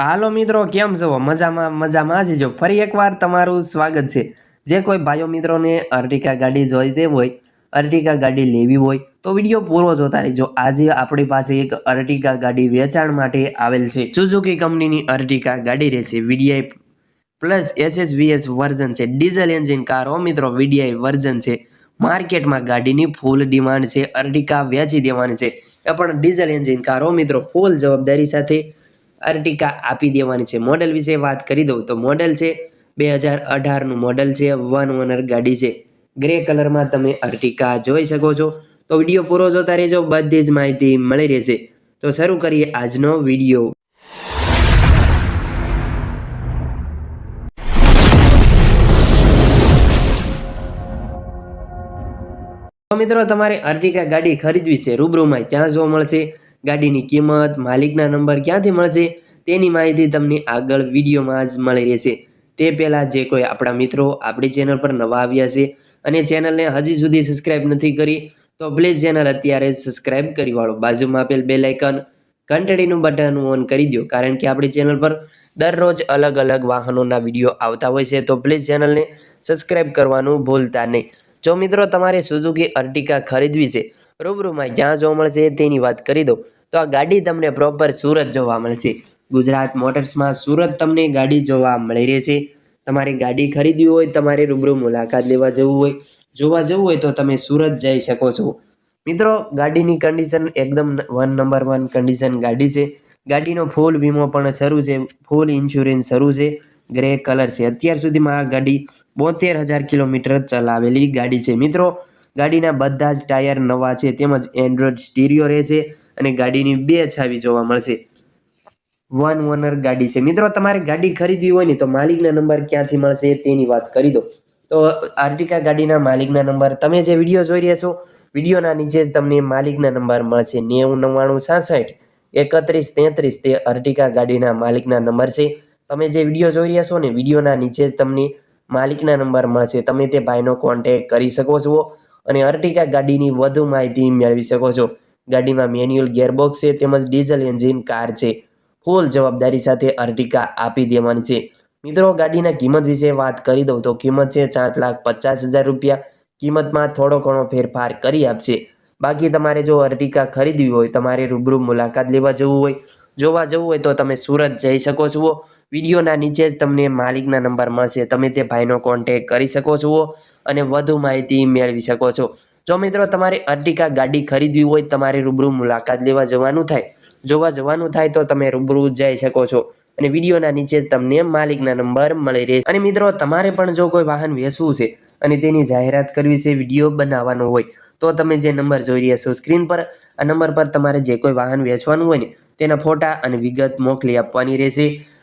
હાલો મિત્રો, કેમ છો? મજામાં મજામાં જ જો ફરી એકવાર તમારું સ્વાગત છે. જે કોઈ ભાઈઓ મિત્રોને અર્ટિકા ગાડી જોઈતી હોય, અર્ટિકા ગાડી લેવી હોય, તો વીડિયો પૂરો જોતા રહેજો. આજે આપણી પાસે એક અર્ટિકા ગાડી વેચાણ માટે આવેલ છે. સુઝુકી કંપનીની અર્ટિકા ગાડી રહેશે. વીડીઆઈ પ્લસ એસએસવીએસ વર્ઝન છે. ડીઝલ એન્જિન કાર હો મિત્રો, વીડીઆઈ વર્ઝન છે. માર્કેટમાં ગાડીની ફૂલ ડિમાન્ડ છે. અર્ટિકા વેચી દેવાની છે. એ પણ ડીઝલ એન્જિન કાર હો મિત્રો, ફૂલ જવાબદારી સાથે અર્ટિકા આપી દેવાની છે. મોડલ વિશે વાત કરી દઉં તો મોડલ છે બે હજાર અઢારનું મોડલ છે. વન ઓનર ગાડી છે. ગ્રે કલરમાં તમે અર્ટિકા જોઈ શકો છો. તો વીડિયો પૂરો જોતા રહેજો. બધી જ માહિતી મળી રહેશે. તો શરૂ કરીએ આજનો વીડિયો. મિત્રો, તમારે અર્ટિકા ગાડી ખરીદવી છે. રૂબરૂમાં ક્યાં જોવા મળશે. ગાડીની કિંમત, માલિકના નંબર ક્યાંથી મળશે તેની માહિતી તમને આગળ વિડીયોમાં જ મળી રહેશે. તે પહેલાં જે કોઈ આપણા મિત્રો આપણી ચેનલ પર નવા આવ્યા છે અને ચેનલને હજી સુધી સબસ્ક્રાઇબ નથી કરી, તો પ્લીઝ ચેનલ અત્યારે સબસ્ક્રાઇબ કરી વાળો. બાજુમાં આપેલ બે લાઇકન, ઘંટડીનું બટન ઓન કરી દો કારણ કે આપણી ચેનલ પર દરરોજ અલગ અલગ વાહનોના વીડિયો આવતા હોય છે, તો પ્લીઝ ચેનલને સબસ્ક્રાઇબ કરવાનું ભૂલતા નહીં. જો મિત્રો તમારે સુઝુકી અર્ટિકા ખરીદવી છે રૂબરૂમાં જ્યાં જોવા મળશે તેની વાત કરી દો તો આ ગાડી તમને પ્રોપર સુરત જોવા મળશે. ગુજરાત મોટર્સમાં સુરત તમને ગાડી જોવા મળી રહેશે. તમારે ગાડી ખરીદવી હોય, તમારે રૂબરૂ મુલાકાત લેવા જવું હોય, જોવા જવું હોય તો તમે સુરત જઈ શકો છો. મિત્રો, ગાડીની કન્ડિશન એકદમ વન નંબર વન કન્ડિશન ગાડી છે. ગાડીનો ફૂલ વીમો પણ શરૂ છે. ફૂલ ઇન્સ્યોરન્સ શરૂ છે. ગ્રે કલર છે. અત્યાર સુધીમાં આ ગાડી બોતેર હજાર કિલોમીટર ચલાવેલી ગાડી છે. મિત્રો ગાડીના બધા જ ટાયર નવા છે, તેમજ એન્ડ્રોઇડ સ્ટીરિયો રહેશે અને ગાડીની બે છાવી જોવા મળશે. વન ઓનર ગાડી છે. મિત્રો, તમારે ગાડી ખરીદવી હોય ને તો માલિકના નંબર ક્યાંથી મળશે તેની વાત કરી દો. તો, આર્ટિકા ગાડીના માલિકના નંબર તમે જે વીડિયો જોઈ રહ્યા છો, વિડીયોના નીચે જ તમને માલિકના નંબર મળશે. નેવું નવ્વાણું સાસઠ, એકત્રીસ તેત્રીસ તે અર્ટિકા ગાડીના માલિકના નંબર છે. તમે જે વીડિયો જોઈ રહ્યા છો ને, વિડીયોના નીચે જ તમને માલિકના નંબર મળશે. તમે તે ભાઈનો કોન્ટેક કરી શકો છો. અને અર્ટિકા ગાડીની વધુ માહિતી મેળવી શકો છો. ગાડીમાં મેન્યુઅલ ગેરબોક્સ છે તેમજ ડીઝલ એન્જિન કાર છે. ફૂલ જવાબદારી સાથે અર્ટિકા આપી દેવાની છે. મિત્રો, ગાડીના કિંમત વિશે વાત કરી દઉં તો કિંમત છે સાત લાખ પચાસ હજાર રૂપિયા. કિંમતમાં થોડો ઘણો ફેરફાર કરી આપશે. બાકી તમારે જો અર્ટિકા ખરીદવી હોય, તમારે રૂબરૂ મુલાકાત લેવા જવું હોય, જોવા જવું હોય તો તમે સુરત જઈ શકો છો. વિડીયોના નીચે જ તમને માલિકના નંબર મળશે. તમે તે ભાઈનો કોન્ટેક કરી શકો છો અને વધુ માહિતી મેળવી શકો છો. જો મિત્રો તમારે અર્ટિકા ગાડી ખરીદવી હોય, તમારે રૂબરૂ મુલાકાત લેવા જવાનું થાય, જોવા જવાનું થાય, તો તમે રૂબરૂ જઈ શકો છો. અને વિડીયોના નીચે તમને માલિકના નંબર મળી રહેશે. અને મિત્રો, તમારે પણ જો કોઈ વાહન વેચવું છે અને તેની જાહેરાત કરવી છે, વીડિયો બનાવવાનો હોય, તો તમે જે નંબર જોઈ રહ્યા છો સ્ક્રીન પર, આ નંબર પર તમારે જે કોઈ વાહન વેચવાનું હોય ને, તેના ફોટા અને વિગત મોકલી આપવાની રહેશે.